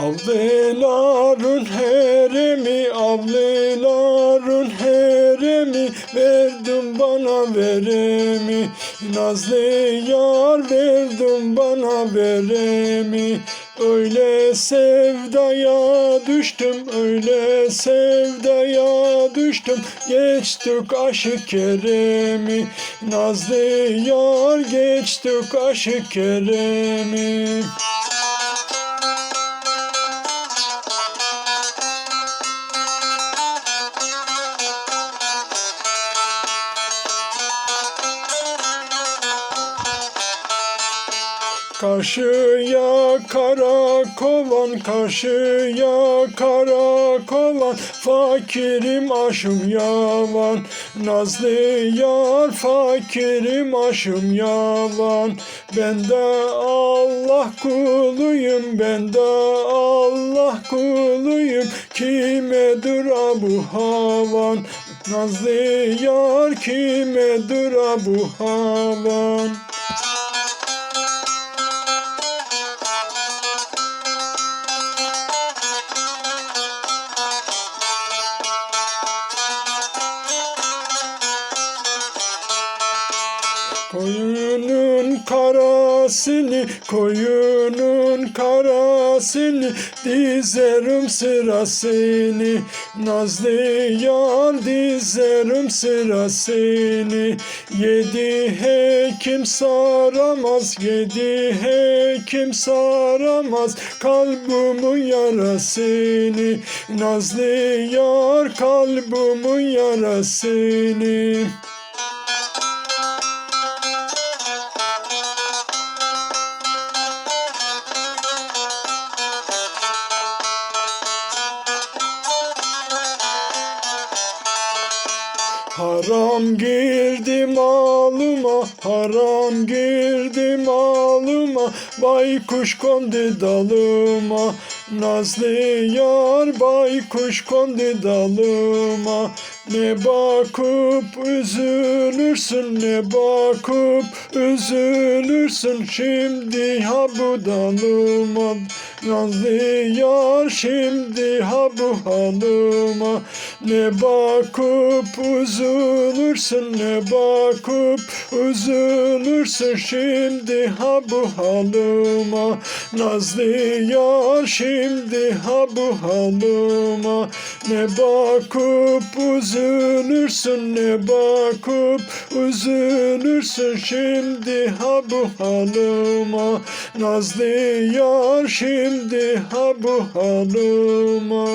Avlıların heremi, avlıların heremi Verdin bana veremi Nazlı yar verdin bana veremi Öyle sevdaya düştüm, öyle sevdaya düştüm. Geçtik aşık keremi Nazlı yar geçtik aşık keremi Karşıya karakolan, karşıya karakolan Fakirim aşım yalan. Nazlı yar fakirim aşım yalan. Ben de Allah kuluyum, ben de Allah kuluyum. Kimedir bu havan? Nazlı yar kimedir bu havan Koyunun karasını, koyunun karasını Dizerim sırasını. Nazlı yar dizerim sırasını. Yedi hekim saramaz, yedi hekim saramaz Kalbimin yarasını. Nazlı yar kalbimin yarasını Haram girdi malıma, haram girdi malıma Baykuş kondu dalıma Nazlı yar baykuş kondu dalıma Ne bakıp üzülürsün, ne bakıp üzülürsün. Şimdi ha bu dalıma Nazlı yar. Şimdi ha bu halıma Ne bakıp üzülürsün ne bakıp üzülürsün. Şimdi ha bu halıma Nazlı yar. Şimdi ha bu halıma Ne bakıp üzülürsün ne bakıp üzülürsün Şimdi ha bu halıma Nazlı yar şimdi ha bu halıma